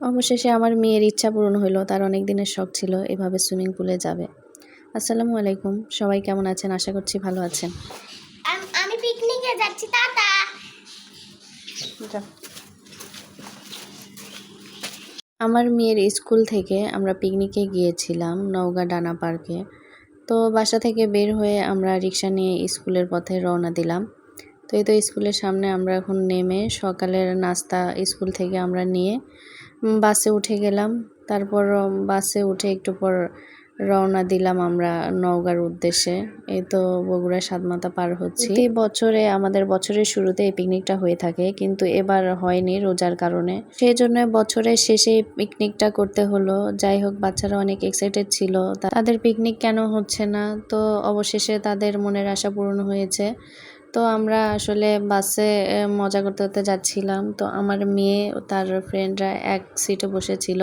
অবশেষে আমার মেয়ের ইচ্ছা পূরণ হলো তার অনেক দিনের শখ ছিল এভাবে সুইমিং পুলে যাবে। আসসালামু আলাইকুম সবাই কেমন আছেন? আশা করছি ভালো আছেন। আমি পিকনিকে যাচ্ছি টাটা! আমার মেয়ের স্কুল থেকে আমরা পিকনিকে গিয়েছিলাম নওগাঁ ডানা পার্কে। তো বাসা থেকে বের হয়ে আমরা রিক্সা নিয়ে স্কুলের পথে রওনা দিলাম। তো এই তো স্কুলের সামনে আমরা এখন নেমে সকালের নাস্তা স্কুল থেকে আমরা নিয়ে বাসে উঠে গেলাম। তারপর বাসে উঠে একটু পর রওনা দিলাম আমরা নওগাঁর উদ্দেশ্যে। এই তো বগুড়া সাতমাথা পার হচ্ছি। প্রতি বছরে, আমাদের বছরের শুরুতে এই পিকনিকটা হয়ে থাকে, কিন্তু এবার হয়নি রোজার কারণে। সেই জন্য বছরের শেষে পিকনিকটা করতে হলো। যাই হোক, বাচ্চারা অনেক এক্সাইটেড ছিল। তাদের পিকনিক কেন হচ্ছে না? তো অবশেষে তাদের মনের আশা পূরণ হয়েছে। তো আমরা আসলে বাসে মজা করতে করতে যাচ্ছিলাম। তো আমার মেয়ে ও তার ফ্রেন্ডরা এক সিটে বসেছিল।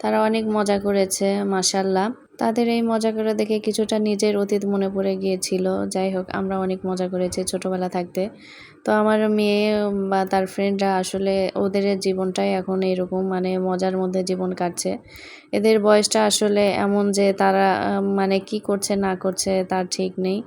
তারা অনেক মজা করেছে মাসাল্লাহ তাদের এই মজা করে দেখে কিছুটা নিজের অতীত মনে পড়ে গিয়েছিল। যাই হোক, আমরা অনেক মজা করেছি ছোটবেলা থাকতে। তো আমার মেয়ে বা তার ফ্রেন্ডরা আসলে ওদের জীবনটাই এখন এরকম মানে মজার মধ্যে জীবন কাটছে। এদের বয়সটা আসলে এমন যে তারা মানে কি করছে, না করছে তার ঠিক নেই।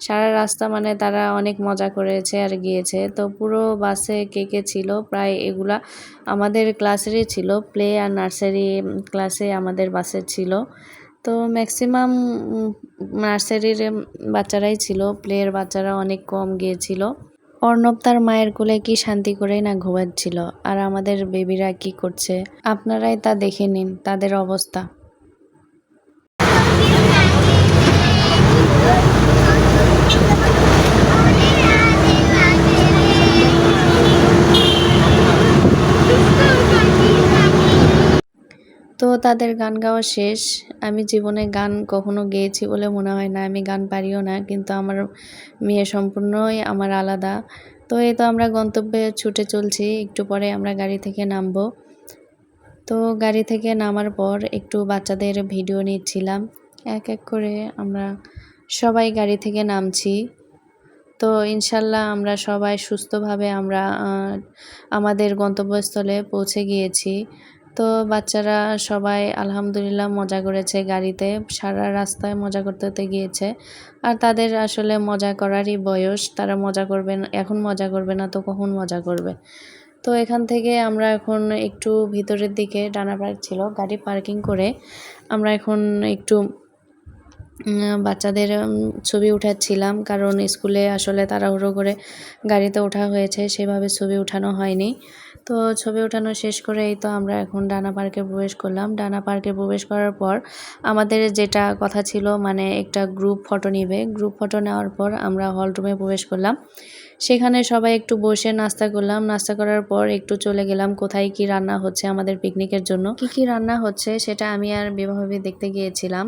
সারা রাস্তা মানে তারা অনেক মজা করেছে আর গিয়েছে। তো পুরো বাসে কে কে ছিল, প্রায় এগুলা আমাদের ক্লাসেরই ছিল। প্লে আর নার্সারি ক্লাসে আমাদের বাসে ছিল। তো ম্যাক্সিমাম নার্সারির বাচ্চারাই ছিল। প্লেয়ের বাচ্চারা অনেক কম গিয়েছিল। অর্ণব তার মায়ের কোলে কি শান্তি করেই না ঘুমাচ্ছিল? আর আমাদের বেবিরা কি করছে? আপনারাই তা দেখে নিন, তাদের অবস্থা। তো তাদের গান গাওয়া শেষ। আমি জীবনে গান কখনো গেয়েছি বলে মনে হয় না, আমি গান পারিও না, কিন্তু আমার মেয়ে সম্পূর্ণই আমার আলাদা। তো এই তো আমরা গন্তব্যে ছুটে চলছি, একটু পরে আমরা গাড়ি থেকে নামবো। তো গাড়ি থেকে নামার পর একটু বাচ্চাদের ভিডিও নিচ্ছিলাম। এক এক করে আমরা সবাই গাড়ি থেকে নামছি। তো ইনশাল্লাহ আমরা সবাই সুস্থভাবে আমরা আমাদের গন্তব্যস্থলে পৌঁছে গিয়েছি। তো বাচ্চারা সবাই আলহামদুলিল্লাহ মজা করেছে গাড়িতে। সারা রাস্তায় মজা করতে গিয়েছে। আর তাদের আসলে মজা করারই বয়স। তারা মজা করবে না, এখন মজা করবে না, তো কখন মজা করবে? তো এখান থেকে আমরা এখন একটু ভিতরের দিকে ডানা পার্ক ছিল, গাড়ি পার্কিং করে আমরা এখন একটু বাচ্চাদের ছবি উঠাচ্ছিলাম। কারণ স্কুলে আসলে তাড়াহুড়ো করে গাড়িতে ওঠা হয়েছে, সেভাবে ছবি উঠানো হয়নি। তো ছবি ওঠানো শেষ করে এই তো আমরা এখন ডানা পার্কে প্রবেশ করলাম। ডানা পার্কে প্রবেশ করার পর আমাদের যেটা কথা ছিল মানে একটা গ্রুপ ফটো নিবে। গ্রুপ ফটো নেওয়ার পর আমরা হল রুমে প্রবেশ করলাম। সেখানে সবাই একটু বসে নাস্তা করলাম। নাস্তা করার পর একটু চলে গেলাম। কোথায় কি রান্না হচ্ছে আমাদের পিকনিকের জন্য? কি কি রান্না হচ্ছে সেটা আমি আর বিবাহভাবে দেখতে গিয়েছিলাম।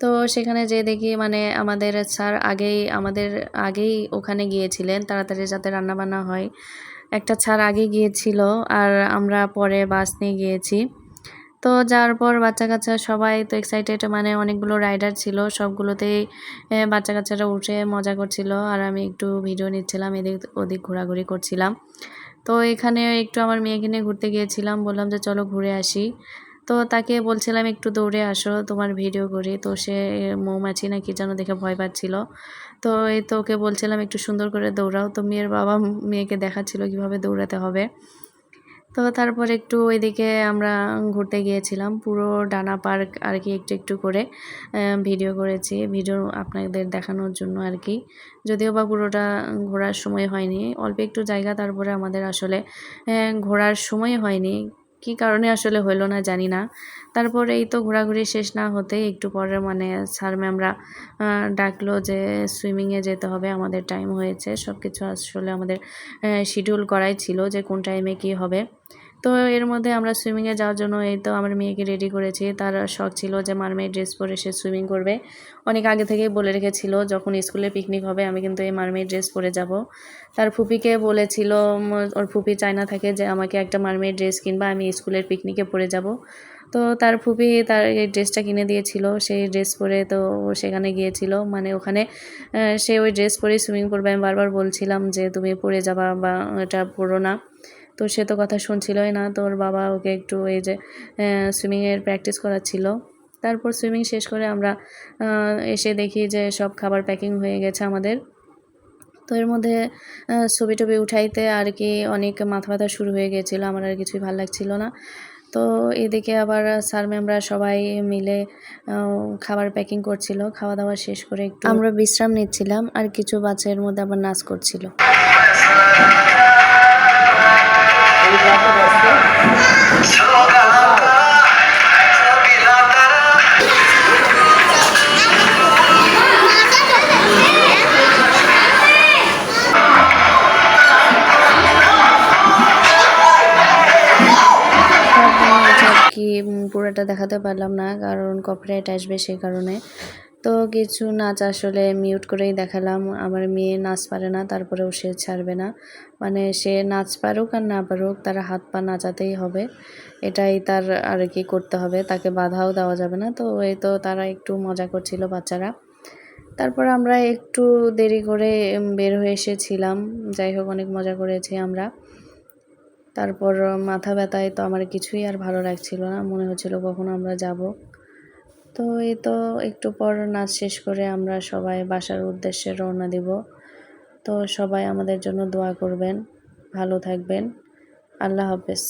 তো সেখানে যে দেখি মানে আমাদের স্যার আগেই, আমাদের আগেই ওখানে গিয়েছিলেন। তাড়াতাড়ি যাতে রান্না বান্না হয়। একটা ছাড় আগে গিয়েছিল আর আমরা পরে বাস নিয়ে গিয়েছি। তো যাওয়ার পর বাচ্চা কাচ্চা সবাই তো এক্সাইটেড মানে অনেকগুলো রাইডার ছিল, সবগুলোতেই বাচ্চা কাচ্চারা উঠে মজা করছিল আর আমি একটু ভিডিও নিচ্ছিলাম, এদিক, ওদিক ঘোরাঘুরি করছিলাম। তো এখানে একটু আমার মেয়েকে নিয়ে ঘুরতে গিয়েছিলাম, বললাম যে চলো ঘুরে আসি। তো তাকে বলছিলাম, একটু দৌড়ে আসো, তোমার ভিডিও করি। তো সে মৌমাছি না কি যেন দেখে ভয় পাচ্ছিল। তো এই তো ওকে বলছিলাম, একটু সুন্দর করে দৌড়াও। তো মেয়ের বাবা মেয়েকে দেখাচ্ছিল কীভাবে দৌড়াতে হবে। তো তারপর একটু ওইদিকে আমরা ঘুরতে গিয়েছিলাম, পুরো ডানা পার্ক আর কি একটু একটু করে ভিডিও করেছি ভিডিও আপনাদের দেখানোর জন্য আর কি। যদিও বা পুরোটা ঘোরার সময় হয়নি, অল্প একটু জায়গা তারপরে আমাদের আসলে ঘোরার সময় হয়নি। কি কারণে আসলে হলো না জানি না। তারপরে এই তো ঘোরাঘুরি শেষ না হতেই একটু পরে মানে স্যার ম্যামরা ডাকলো যে সুইমিংয়ে যেতে হবে, আমাদের টাইম হয়েছে সব কিছু আসলে আমাদের শিডিউল করাই ছিল যে কোন টাইমে কি হবে। তো এর মধ্যে আমরা সুইমিংয়ে যাওয়ার জন্য এই তো আমার মেয়েকে রেডি করেছি। তার শখ ছিল যে মারমেড ড্রেস পরে সে সুইমিং করবে। অনেক আগে থেকেই বলে রেখেছিল, যখন স্কুলে পিকনিক হবে, আমি কিন্তু এই মারমেড ড্রেস পরে যাব। তার ফুপিকে বলেছিল, ওর ফুপি চায়না থাকে যে আমাকে একটা মারমেড ড্রেস কিনবা, আমি স্কুলের পিকনিকে পরে যাব। তো তার ফুপি তার এই ড্রেসটা কিনে দিয়েছিল। সেই ড্রেস পরে তো সেখানে গিয়েছিল। মানে ওখানে সে ওই ড্রেস পরে সুইমিং করবে। আমি বারবার বলছিলাম যে, তুমি পরে যাবা বা এটা পরো না। তো সে তো কথা শুনছিলই না তোর বাবা ওকে একটু এই যে সুইমিংয়ের প্র্যাকটিস করাচ্ছিল। তারপর সুইমিং শেষ করে আমরা এসে দেখি যে সব খাবার প্যাকিং হয়ে গেছে আমাদের। তো এর মধ্যে ছবি টবি উঠাইতে আর কি অনেক মাথা ব্যথা শুরু হয়ে গিয়েছিল আমার আর কিছুই ভালো লাগছিল না। তো এদিকে আবার স্যার ম্যামরা সবাই মিলে খাবার প্যাকিং করছিল খাওয়া দাওয়া শেষ করে একটু আমরা বিশ্রাম নিচ্ছিলাম আর কিছু বাচ্চা এর মধ্যে আবার নাচ করছিল। পুরোটা দেখাতে পারলাম না কারণ কপিরাইট আসবে সেই কারণে। তো কিছু নাচ আসলে মিউট করেই দেখালাম। আমার মেয়ে নাচ পারে না, তারপরেও সে ছাড়বে না। মানে সে নাচ পারুক আর না পারুক, তার হাত পা নাচাতেই হবে। এটাই তার আর কি করতে হবে, তাকে বাধাও দেওয়া যাবে না। তো এই তো তারা একটু মজা করছিল বাচ্চারা। তারপর আমরা একটু দেরি করে বের হয়ে এসেছিলাম। যাই হোক, অনেক মজা করেছি আমরা। তারপর মাথা ব্যথায় তো আমার কিছুই আর ভালো লাগছিল না। মনে হচ্ছিল কখন আমরা যাব। তো এই তো একটু পর নাচ শেষ করে আমরা সবাই বাসার উদ্দেশ্যে রওনা দিব। তো সবাই আমাদের জন্য দোয়া করবেন। ভালো থাকবেন। আল্লাহ হাফেজ।